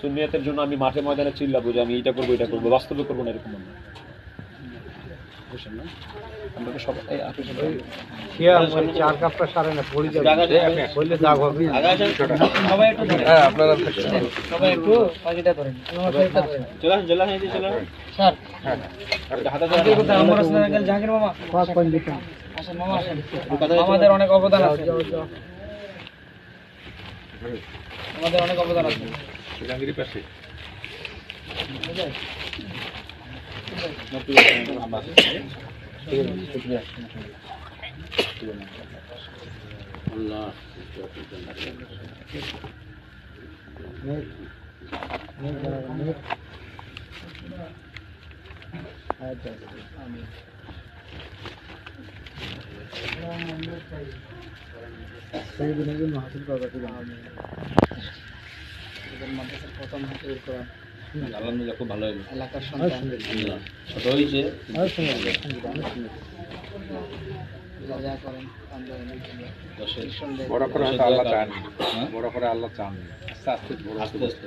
সুন্নিয়াতের জন্য আমি মাঠে ময়দানে চিল্লাবো যে আমি এটা করব এটা করব বাস্তবে করব না এরকম না বুঝছেন না ধরেন। হ্যাঁ আসেন। আমাদের অনেক অবদান আছে। আমাদের অনেক অবদান আছে। জাহাঙ্গীরের পাশে। মাদ্রাসার প্রথম হাফিজুল কোরআন আলহামদুলিল্লাহ খুব ভালো হলো এলাকার সন্তান। হয়েছে জন্য বড় করে আল্লাহ চান। বড় করে আল্লাহ চান। আস্তে আস্তে